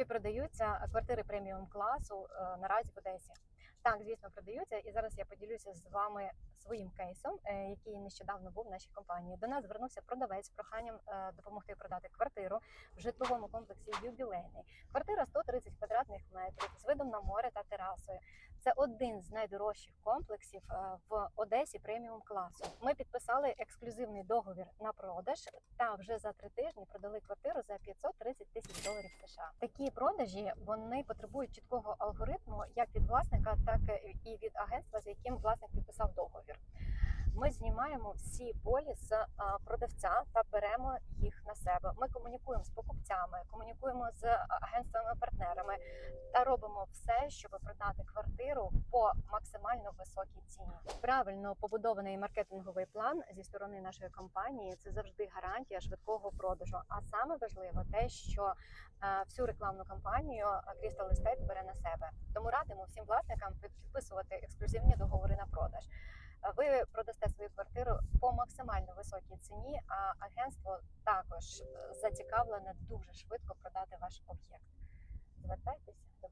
Чи продаються квартири преміум класу е, наразі в Одесі? Так, звісно, продаються, і зараз я поділюся з вами своїм кейсом, е, який нещодавно був в нашій компанії. До нас звернувся продавець з проханням е, допомогти продати квартиру в житловому комплексі юбілейний. Квартира 130 квадратних метрів з видом на море та терасою. Це один з найдорожчих комплексів е, в Одесі преміум класу. Ми підписали ексклюзивний договір на продаж та вже за три тижні продали квартиру за 530 тисяч доларів США. Такі продажі вони потребують чіткого алгоритму як від власника, так і від агентства, з яким власник підписав договір. Знімаємо всі полі з продавця та беремо їх на себе. Ми комунікуємо з покупцями, комунікуємо з агентствами-партнерами та робимо все, щоб продати квартиру по максимально високій ціні. Правильно побудований маркетинговий план зі сторони нашої компанії це завжди гарантія швидкого продажу. А саме важливо те, що всю рекламну кампанію Crystal Estate бере на себе. Тому радимо всім власникам підписувати ексклюзивні договори на продаж. Ви продасте свою квартиру по максимально високій ціні, а агентство також е, зацікавлене дуже швидко продати ваш об'єкт. Звертайтеся до.